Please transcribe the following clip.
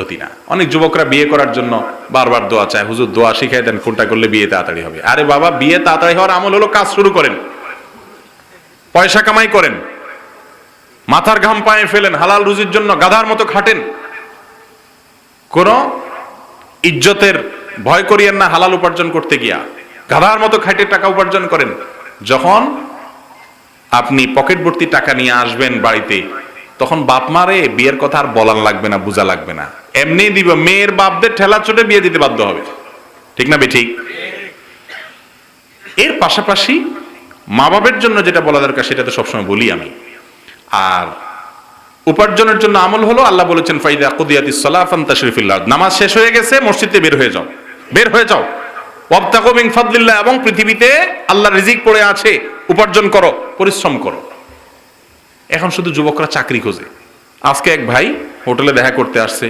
পদ্ধতি না। অনেক যুবকরা বিয়ে করার জন্য বারবার দোয়া চায়, হুজুর, দোয়া শিখাই দেন কোনটা করলে বিয়ে তাড়াতাড়ি হবে। আরে বাবা, বিয়ে তাড়াতাড়ি হওয়ার আমল হলো কাজ শুরু করেন। পয়সা কামাই করেন। মাথার ঘাম পায়ে ফেলেন, হালাল রুজির জন্য গাধার মতো খাটেন। কোন ইজ্জতের ভয় করিয়েন না হালাল উপার্জন করতে গিয়া। গাধার মতো খাটে টাকা উপার্জন করেন। যখন আপনি পকেট ভর্তি টাকা নিয়ে আসবেন বাড়িতে, তখন বাপ মারে, বিয়ের কথা আর বলার লাগবে না, বোঝা লাগবে না। এমনি দিব, মেয়ের বাপদের ঠেলা চোটে বিয়ে দিতে বাধ্য হবে। ঠিক না বে ঠিক এর পাশাপাশি মা বাবের জন্য যেটা বলা দরকার, সেটা তো সবসময় বলি আমি। আর উপার্জনের জন্য আমল হলো, আল্লাহ বলেছেন, ফাইদা কুদিয়াতিস সালাফান তাশরিফিল্লাহ নামাজ শেষ হয়ে গেছে, মসজিদে বের হয়ে যাও। বের হয়ে যাও। ওয়াবতাকু মিন ফাদলিল্লাহ এবং পৃথিবীতে আল্লাহর রিজিক পড়ে আছে, উপার্জন করো, পরিশ্রম করো। এখন শুধু যুবকরা চাকরি খোঁজে। আজকে এক ভাই হোটেলে দেখা করতে আসছে।